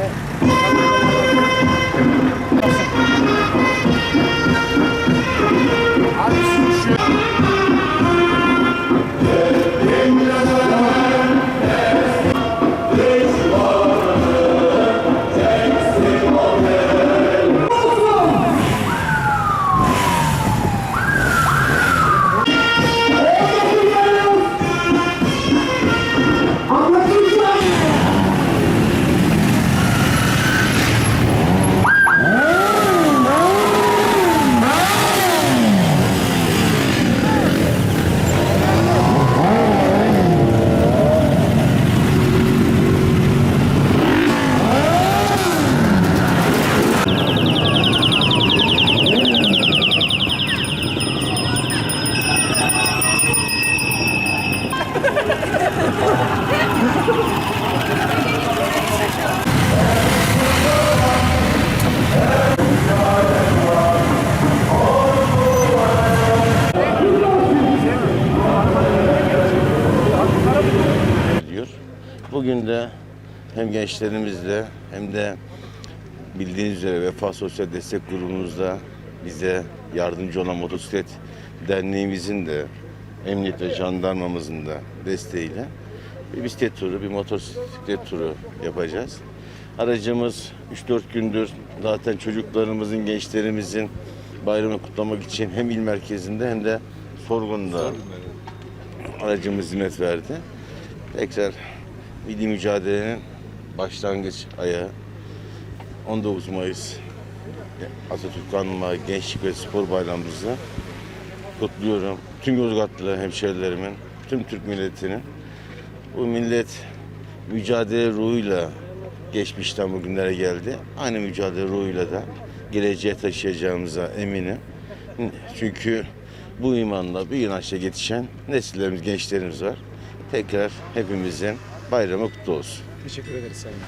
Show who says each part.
Speaker 1: Yeah. Bugün de hem gençlerimizle hem de bildiğiniz üzere Vefa Sosyal Destek Grubumuzda bize yardımcı olan motosiklet derneğimizin de emniyet ve jandarmamızın da desteğiyle bir bisiklet turu, bir motosiklet turu yapacağız. Aracımız 3-4 gündür zaten çocuklarımızın, gençlerimizin bayramı kutlamak için hem il merkezinde hem de Sorgun'da aracımız hizmet verdi. Tekrar milli mücadelenin başlangıç ayağı 19 Mayıs Atatürk Anma Gençlik ve Spor Bayramımızı kutluyorum. Tüm Yozgatlı hemşerilerimin, tüm Türk milletinin bu millet mücadele ruhuyla geçmişten bugünlere geldi. Aynı mücadele ruhuyla da geleceğe taşıyacağımıza eminim. Çünkü bu imanla bir inançla yetişen nesillerimiz, gençlerimiz var. Tekrar hepimizin Bayramı kutlu olsun.
Speaker 2: Teşekkür ederiz Sayın